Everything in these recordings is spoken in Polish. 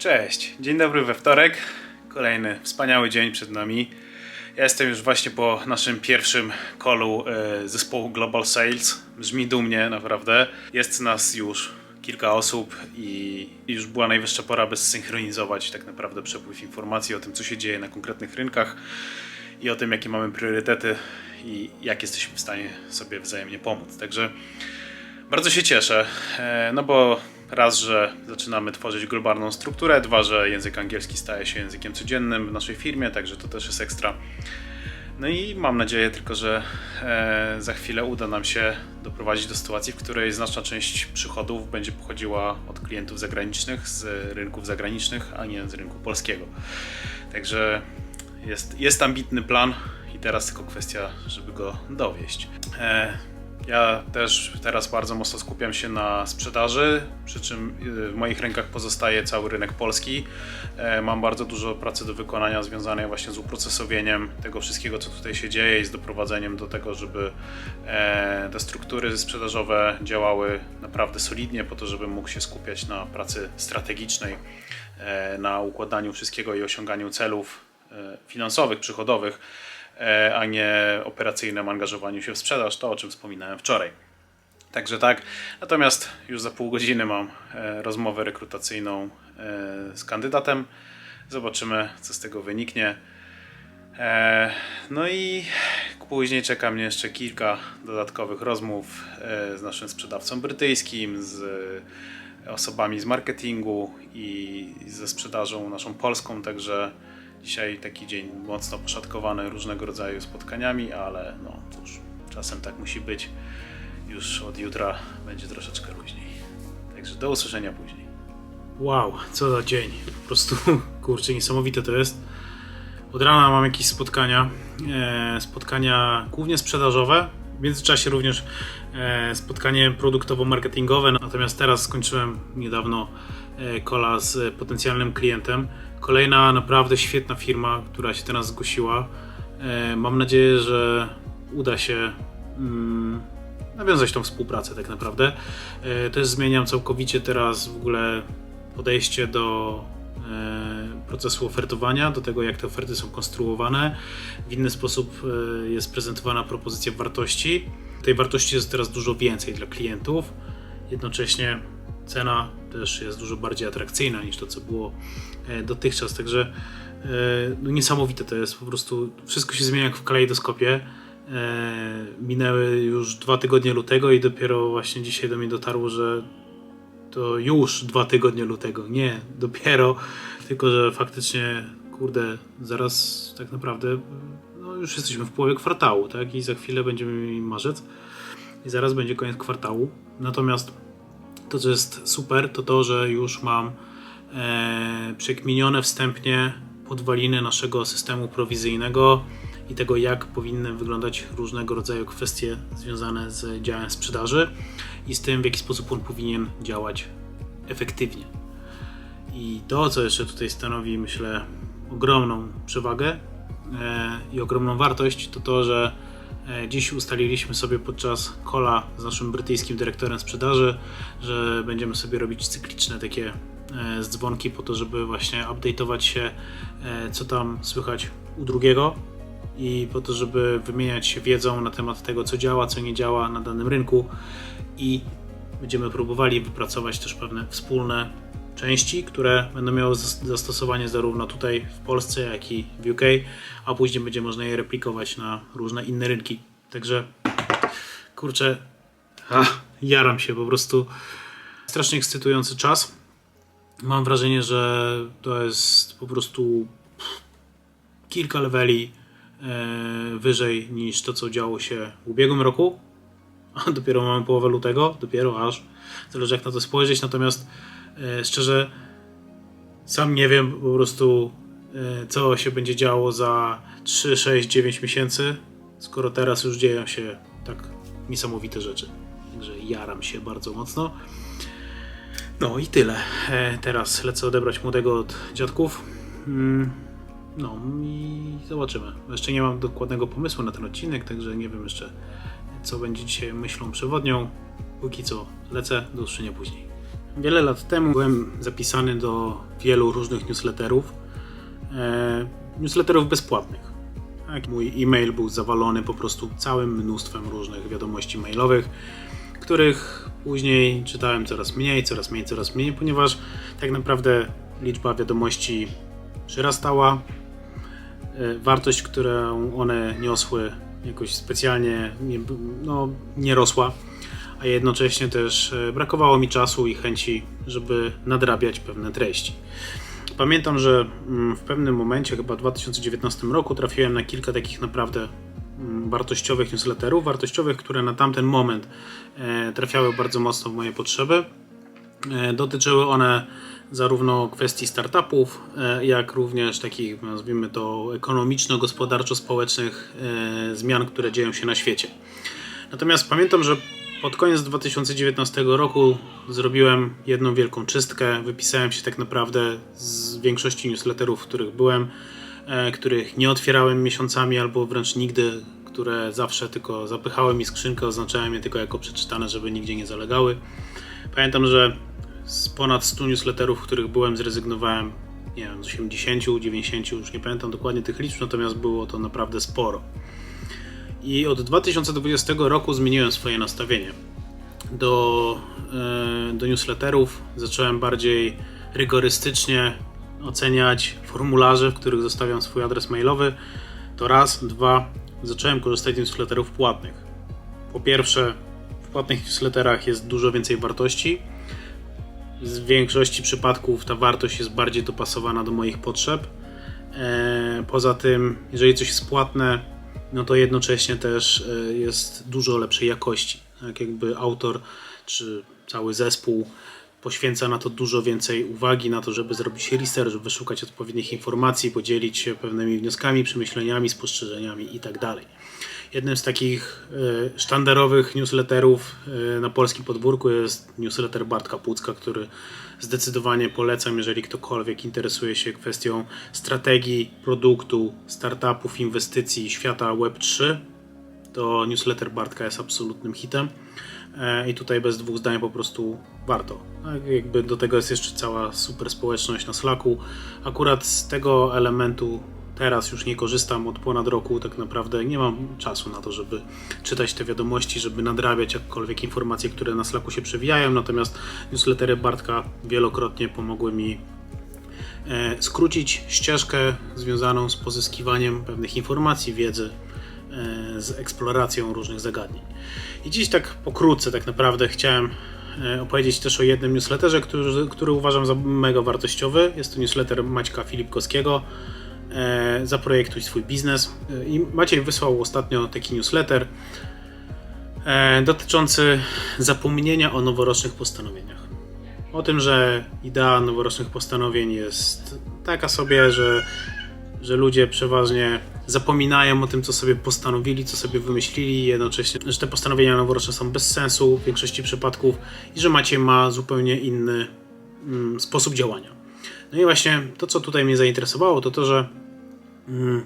Cześć, dzień dobry we wtorek. Kolejny wspaniały dzień przed nami. Ja jestem już właśnie po naszym pierwszym kolu e, zespołu Global Sales. Brzmi dumnie, naprawdę. Jest nas już kilka osób i już była najwyższa pora, by zsynchronizować tak naprawdę przepływ informacji o tym, co się dzieje na konkretnych rynkach i o tym, jakie mamy priorytety i jak jesteśmy w stanie sobie wzajemnie pomóc. Także bardzo się cieszę, e, no bo raz, że zaczynamy tworzyć globalną strukturę, dwa, że język angielski staje się językiem codziennym w naszej firmie, także to też jest ekstra. No i mam nadzieję tylko, że e, za chwilę uda nam się doprowadzić do sytuacji, w której znaczna część przychodów będzie pochodziła od klientów zagranicznych, z rynków zagranicznych, a nie z rynku polskiego. Także jest, jest ambitny plan i teraz tylko kwestia, żeby go dowieść. Ja też teraz bardzo mocno skupiam się na sprzedaży, przy czym y, w moich rękach pozostaje cały rynek polski. E, Mam bardzo dużo pracy do wykonania związanej właśnie z uprocesowieniem tego wszystkiego, co tutaj się dzieje i z doprowadzeniem do tego, żeby e, te struktury sprzedażowe działały naprawdę solidnie po to, żebym mógł się skupiać na pracy strategicznej, e, na układaniu wszystkiego i osiąganiu celów finansowych, przychodowych a nie operacyjnym angażowaniu się w sprzedaż, to o czym wspominałem wczoraj. Także tak, natomiast już za pół godziny mam e, rozmowę rekrutacyjną e, z kandydatem. Zobaczymy, co z tego wyniknie. E, No i później czeka mnie jeszcze kilka dodatkowych rozmów e, z naszym sprzedawcą brytyjskim, z e, osobami z marketingu i ze sprzedażą naszą polską, także dzisiaj taki dzień mocno poszatkowany różnego rodzaju spotkaniami, ale no cóż, czasem tak musi być. Już od jutra będzie troszeczkę luźniej. Także do usłyszenia później. Wow, co za dzień. Po prostu, kurczę, niesamowite to jest. Od rana mam jakieś spotkania, e, spotkania głównie sprzedażowe, w międzyczasie również e, spotkanie produktowo-marketingowe, natomiast teraz skończyłem niedawno kola z potencjalnym klientem. Kolejna naprawdę świetna firma, która się teraz zgłosiła. E, mam nadzieję, że uda się mm, nawiązać tą współpracę tak naprawdę. E, też zmieniam całkowicie teraz w ogóle podejście do e, procesu ofertowania, do tego jak te oferty są konstruowane. W inny sposób e, jest prezentowana propozycja wartości. Tej wartości jest teraz dużo więcej dla klientów. Jednocześnie cena też jest dużo bardziej atrakcyjna niż to, co było e, dotychczas. Także e, no niesamowite to jest po prostu. Wszystko się zmienia jak w kalejdoskopie. E, Minęły już dwa tygodnie lutego i dopiero właśnie dzisiaj do mnie dotarło, że to już dwa tygodnie lutego. Nie, dopiero, tylko że faktycznie, kurde, zaraz tak naprawdę no już jesteśmy w połowie kwartału, tak? I za chwilę będziemy mieli marzec i zaraz będzie koniec kwartału. Natomiast to, co jest super, to to, że już mam e, przekminione wstępnie podwaliny naszego systemu prowizyjnego i tego, jak powinny wyglądać różnego rodzaju kwestie związane z działem sprzedaży i z tym, w jaki sposób on powinien działać efektywnie. I to, co jeszcze tutaj stanowi, myślę, ogromną przewagę e, i ogromną wartość, to to, że dziś ustaliliśmy sobie podczas kola z naszym brytyjskim dyrektorem sprzedaży, że będziemy sobie robić cykliczne takie e, dzwonki po to, żeby właśnie update'ować się, e, co tam słychać u drugiego i po to, żeby wymieniać się wiedzą na temat tego, co działa, co nie działa na danym rynku. I będziemy próbowali wypracować też pewne wspólne części, które będą miały zas- zastosowanie zarówno tutaj w Polsce, jak i w UK, a później będzie można je replikować na różne inne rynki. Także kurczę, a, jaram się po prostu. Strasznie ekscytujący czas. Mam wrażenie, że to jest po prostu kilka leveli e, wyżej niż to, co działo się w ubiegłym roku. A dopiero mamy połowę lutego, dopiero aż. Zależy jak na to spojrzeć. Natomiast szczerze, sam nie wiem po prostu, e, co się będzie działo za 3, 6, 9 miesięcy, skoro teraz już dzieją się tak niesamowite rzeczy. Także jaram się bardzo mocno. No i tyle. E, teraz lecę odebrać młodego od dziadków. Mm, no i zobaczymy. Jeszcze nie mam dokładnego pomysłu na ten odcinek, także nie wiem jeszcze, co będzie dzisiaj myślą przewodnią. Póki co lecę, do usłyszenia później. Wiele lat temu byłem zapisany do wielu różnych newsletterów. E, newsletterów bezpłatnych. Tak, mój e-mail był zawalony po prostu całym mnóstwem różnych wiadomości mailowych, których później czytałem coraz mniej, coraz mniej, coraz mniej, ponieważ tak naprawdę liczba wiadomości przyrastała. E, Wartość, którą one niosły, jakoś specjalnie nie, no, nie rosła, a jednocześnie też e, brakowało mi czasu i chęci, żeby nadrabiać pewne treści. Pamiętam, że mm, w pewnym momencie, chyba w 2019 roku, trafiłem na kilka takich naprawdę mm, wartościowych newsletterów, wartościowych, które na tamten moment e, trafiały bardzo mocno w moje potrzeby. E, Dotyczyły one zarówno kwestii startupów, jak również takich, nazwijmy to, ekonomiczno-gospodarczo-społecznych zmian, które dzieją się na świecie. Natomiast pamiętam, że pod koniec 2019 roku zrobiłem jedną wielką czystkę. Wypisałem się tak naprawdę z większości newsletterów, w których byłem, e, których nie otwierałem miesiącami albo wręcz nigdy, które zawsze tylko zapychałem mi skrzynkę, oznaczałem je tylko jako przeczytane, żeby nigdzie nie zalegały. Pamiętam, że z ponad 100 newsletterów, w których byłem, zrezygnowałem nie wiem, z 80, 90, już nie pamiętam dokładnie tych liczb, natomiast było to naprawdę sporo. I od 2020 roku zmieniłem swoje nastawienie do, e, do newsletterów. Zacząłem bardziej rygorystycznie oceniać formularze, w których zostawiam swój adres mailowy. To raz. Dwa. Zacząłem korzystać z newsletterów płatnych. Po pierwsze, w płatnych newsletterach jest dużo więcej wartości. W większości przypadków ta wartość jest bardziej dopasowana do moich potrzeb. E, Poza tym, jeżeli coś jest płatne, no to jednocześnie też e, jest dużo lepszej jakości. Tak jakby autor czy cały zespół poświęca na to dużo więcej uwagi, na to, żeby zrobić research, żeby wyszukać odpowiednich informacji, podzielić się pewnymi wnioskami, przemyśleniami, spostrzeżeniami itd. Jednym z takich e, sztandarowych newsletterów e, na polskim podwórku jest newsletter Bartka Pucka, który zdecydowanie polecam, jeżeli ktokolwiek interesuje się kwestią strategii, produktu, startupów, inwestycji świata Web3, to newsletter Bartka jest absolutnym hitem. E, I tutaj bez dwóch zdań po prostu warto. Tak, jakby do tego jest jeszcze cała super społeczność na Slacku. Akurat z tego elementu teraz już nie korzystam od ponad roku. Tak naprawdę nie mam czasu na to, żeby czytać te wiadomości, żeby nadrabiać jakkolwiek informacje, które na Slacku się przewijają. Natomiast newslettery Bartka wielokrotnie pomogły mi e, skrócić ścieżkę związaną z pozyskiwaniem pewnych informacji, wiedzy, e, z eksploracją różnych zagadnień. I dziś tak pokrótce tak naprawdę chciałem e, opowiedzieć też o jednym newsletterze, który, który uważam za mega wartościowy. Jest to newsletter Maćka Filipkowskiego Zaprojektuj swój biznes. E, I Maciej wysłał ostatnio taki newsletter e, dotyczący zapomnienia o noworocznych postanowieniach. O tym, że idea noworocznych postanowień jest taka sobie, że, że ludzie przeważnie zapominają o tym, co sobie postanowili, co sobie wymyślili, jednocześnie, że te postanowienia noworoczne są bez sensu w większości przypadków i że Maciej ma zupełnie inny mm, sposób działania. No i właśnie to, co tutaj mnie zainteresowało, to to, że mm,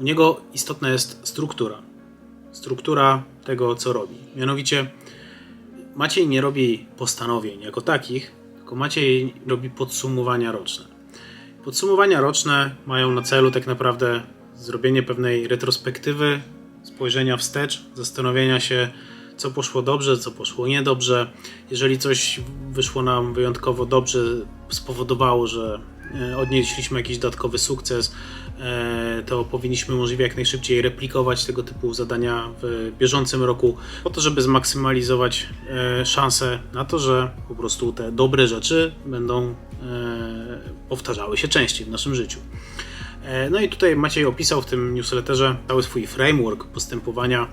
u niego istotna jest struktura. Struktura tego, co robi. Mianowicie Maciej nie robi postanowień jako takich, tylko Maciej robi podsumowania roczne. Podsumowania roczne mają na celu tak naprawdę zrobienie pewnej retrospektywy, spojrzenia wstecz, zastanowienia się, co poszło dobrze, co poszło niedobrze. Jeżeli coś wyszło nam wyjątkowo dobrze, spowodowało, że e, odnieśliśmy jakiś dodatkowy sukces, e, to powinniśmy możliwie jak najszybciej replikować tego typu zadania w bieżącym roku, po to, żeby zmaksymalizować e, szanse na to, że po prostu te dobre rzeczy będą powtarzały się częściej w naszym życiu. No i tutaj Maciej opisał w tym newsletterze cały swój framework postępowania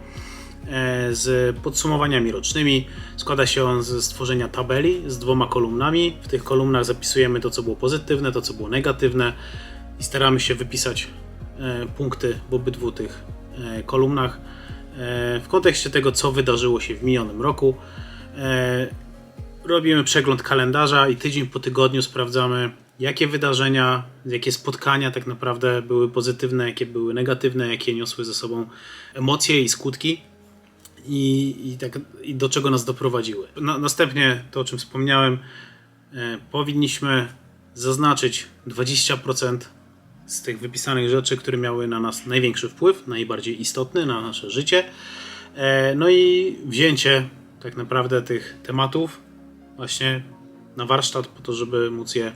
z podsumowaniami rocznymi. Składa się on ze stworzenia tabeli z dwoma kolumnami. W tych kolumnach zapisujemy to, co było pozytywne, to, co było negatywne i staramy się wypisać e, punkty w obydwu tych e, kolumnach e, w kontekście tego, co wydarzyło się w minionym roku. E, Robimy przegląd kalendarza i tydzień po tygodniu sprawdzamy, jakie wydarzenia, jakie spotkania tak naprawdę były pozytywne, jakie były negatywne, jakie niosły ze sobą emocje i skutki i, i, tak, i do czego nas doprowadziły. Na, następnie to, o czym wspomniałem, e, powinniśmy zaznaczyć 20% z tych wypisanych rzeczy, które miały na nas największy wpływ, najbardziej istotny na nasze życie. E, No i wzięcie tak naprawdę tych tematów właśnie na warsztat po to, żeby móc je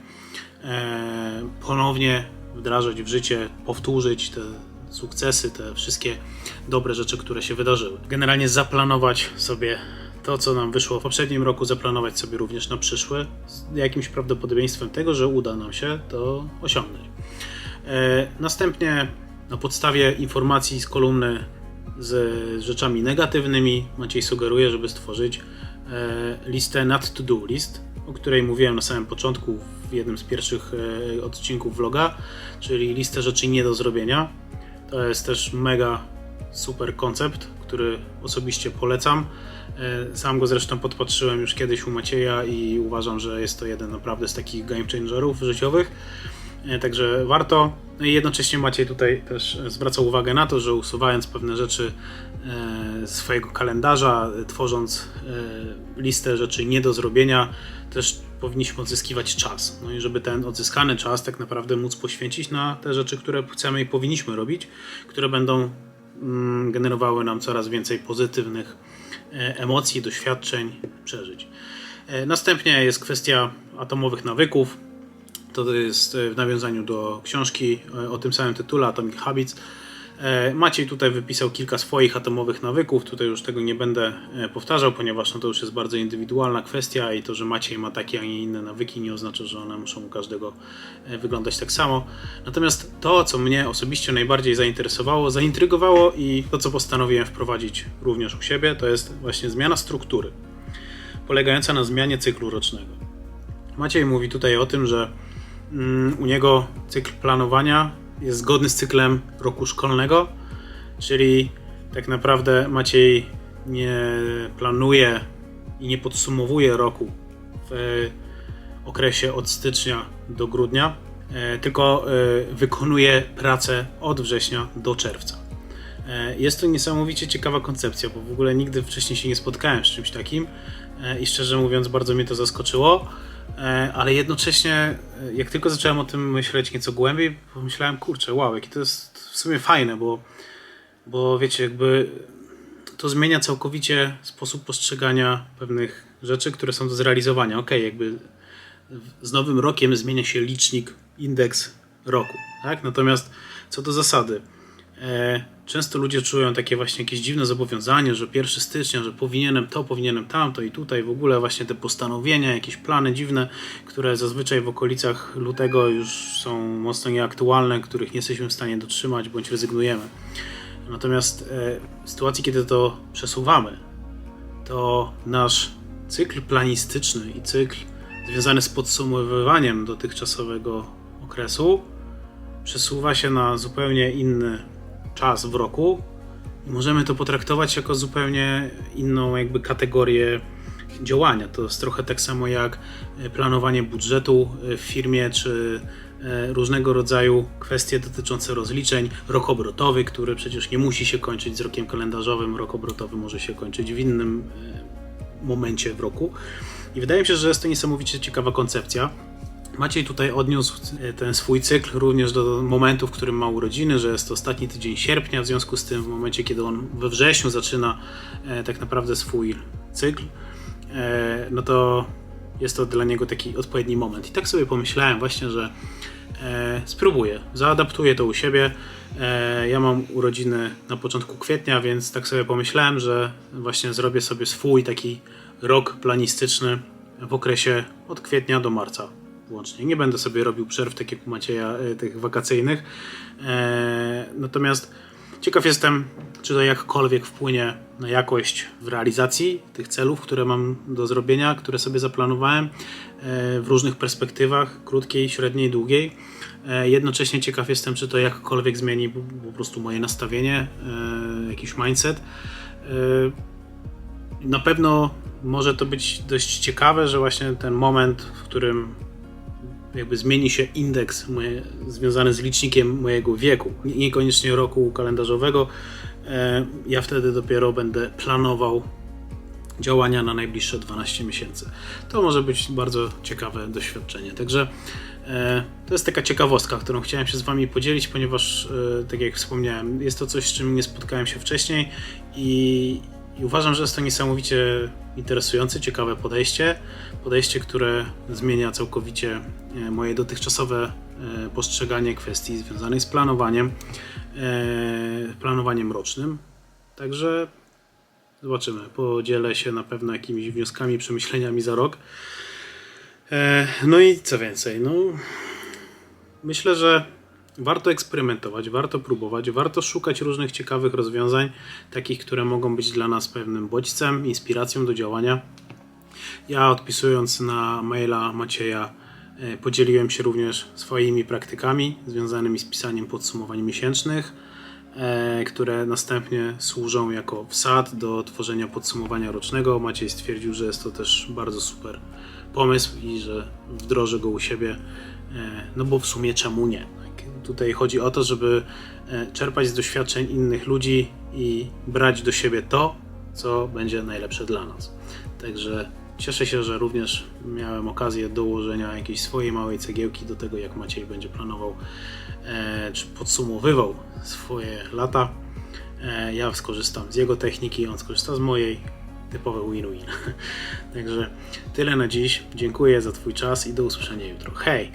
e, ponownie wdrażać w życie, powtórzyć te sukcesy, te wszystkie dobre rzeczy, które się wydarzyły. Generalnie zaplanować sobie to, co nam wyszło w poprzednim roku, zaplanować sobie również na przyszły, z jakimś prawdopodobieństwem tego, że uda nam się to osiągnąć. E, Następnie na podstawie informacji z kolumny z rzeczami negatywnymi Maciej sugeruje, żeby stworzyć e, listę not to do list, o której mówiłem na samym początku w jednym z pierwszych e, odcinków vloga, czyli listę rzeczy nie do zrobienia. To jest też mega super koncept, który osobiście polecam. E, Sam go zresztą podpatrzyłem już kiedyś u Macieja i uważam, że jest to jeden naprawdę z takich game changerów życiowych. E, Także warto. No i jednocześnie Maciej tutaj też zwraca uwagę na to, że usuwając pewne rzeczy e, swojego kalendarza, tworząc listę rzeczy nie do zrobienia, też powinniśmy odzyskiwać czas. No i żeby ten odzyskany czas tak naprawdę móc poświęcić na te rzeczy, które chcemy i powinniśmy robić, które będą mm, generowały nam coraz więcej pozytywnych e, emocji, doświadczeń, przeżyć. E, Następnie jest kwestia atomowych nawyków. To jest e, w nawiązaniu do książki o tym samym tytule Atomic Habits. E, Maciej tutaj wypisał kilka swoich atomowych nawyków. Tutaj już tego nie będę e, powtarzał, ponieważ no to już jest bardzo indywidualna kwestia i to, że Maciej ma takie, a nie inne nawyki, nie oznacza, że one muszą u każdego e, wyglądać tak samo. Natomiast to, co mnie osobiście najbardziej zainteresowało, zaintrygowało i to, co postanowiłem wprowadzić również u siebie, to jest właśnie zmiana struktury, polegająca na zmianie cyklu rocznego. Maciej mówi tutaj o tym, że mm, u niego cykl planowania jest zgodny z cyklem roku szkolnego, czyli tak naprawdę Maciej nie planuje i nie podsumowuje roku w okresie od stycznia do grudnia, e, tylko e, wykonuje pracę od września do czerwca. E, Jest to niesamowicie ciekawa koncepcja, bo w ogóle nigdy wcześniej się nie spotkałem z czymś takim e, i szczerze mówiąc bardzo mnie to zaskoczyło, E, ale jednocześnie e, jak tylko zacząłem o tym myśleć nieco głębiej, pomyślałem, kurczę, wow, jakie to jest w sumie fajne, bo, bo wiecie, jakby to zmienia całkowicie sposób postrzegania pewnych rzeczy, które są do zrealizowania. Okej, jakby z nowym rokiem zmienia się licznik, indeks roku, tak? Natomiast co do zasady, e, często ludzie czują takie właśnie jakieś dziwne zobowiązanie, że 1 stycznia, że powinienem to, powinienem tamto i tutaj w ogóle właśnie te postanowienia, jakieś plany dziwne, które zazwyczaj w okolicach lutego już są mocno nieaktualne, których nie jesteśmy w stanie dotrzymać bądź rezygnujemy. Natomiast e, w sytuacji, kiedy to przesuwamy, to nasz cykl planistyczny i cykl związany z podsumowywaniem dotychczasowego okresu przesuwa się na zupełnie inny czas w roku i możemy to potraktować jako zupełnie inną jakby kategorię działania. To jest trochę tak samo jak e, planowanie budżetu e, w firmie, czy e, różnego rodzaju kwestie dotyczące rozliczeń, rok obrotowy, który przecież nie musi się kończyć z rokiem kalendarzowym, rok obrotowy może się kończyć w innym momencie w roku. I wydaje mi się, że jest to niesamowicie ciekawa koncepcja. Maciej tutaj odniósł e, ten swój cykl również do momentu, w którym ma urodziny, że jest to ostatni tydzień sierpnia, w związku z tym w momencie, kiedy on we wrześniu zaczyna e, tak naprawdę swój cykl, e, no to jest to dla niego taki odpowiedni moment. I tak sobie pomyślałem właśnie, że spróbuję, zaadaptuję to u siebie. Ja mam urodziny na początku kwietnia, więc tak sobie pomyślałem, że właśnie zrobię sobie swój taki rok planistyczny w okresie od kwietnia do marca włącznie. Nie będę sobie robił przerw, tak jak u Macieja, e, tych wakacyjnych. E, natomiast ciekaw jestem, czy to jakkolwiek wpłynie na jakość w realizacji tych celów, które mam do zrobienia, które sobie zaplanowałem e, w różnych perspektywach, krótkiej, średniej, długiej. Jednocześnie ciekaw jestem, czy to jakkolwiek zmieni po prostu moje nastawienie, jakiś mindset. Na pewno może to być dość ciekawe, że właśnie ten moment, w którym jakby zmieni się indeks moje, związany z licznikiem mojego wieku, nie- niekoniecznie roku kalendarzowego, e, ja wtedy dopiero będę planował działania na najbliższe 12 miesięcy. To może być bardzo ciekawe doświadczenie. Także e, to jest taka ciekawostka, którą chciałem się z Wami podzielić, ponieważ, e, tak jak wspomniałem, jest to coś, z czym nie spotkałem się wcześniej i, i uważam, że jest to niesamowicie interesujące, ciekawe podejście. Podejście, które zmienia całkowicie e, moje dotychczasowe e, postrzeganie kwestii związanej z planowaniem, e, planowaniem rocznym. Także Zobaczymy. Podzielę się na pewno jakimiś wnioskami, przemyśleniami za rok. No i co więcej? No, myślę, że warto eksperymentować, warto próbować, warto szukać różnych ciekawych rozwiązań, takich, które mogą być dla nas pewnym bodźcem, inspiracją do działania. Ja odpisując na maila Macieja, e, podzieliłem się również swoimi praktykami związanymi z pisaniem podsumowań miesięcznych e, które następnie służą jako wsad do tworzenia podsumowania rocznego. Maciej stwierdził, że jest to też bardzo super pomysł i że wdroży go u siebie, e, no bo w sumie czemu nie? Tutaj chodzi o to, żeby e, czerpać z doświadczeń innych ludzi i brać do siebie to, co będzie najlepsze dla nas. Także cieszę się, że również miałem okazję dołożenia jakiejś swojej małej cegiełki do tego, jak Maciej będzie planował e, czy podsumowywał swoje lata. E, ja skorzystam z jego techniki, on skorzysta z mojej. Typowe win-win. Także tyle na dziś. Dziękuję za Twój czas i do usłyszenia jutro. Hej!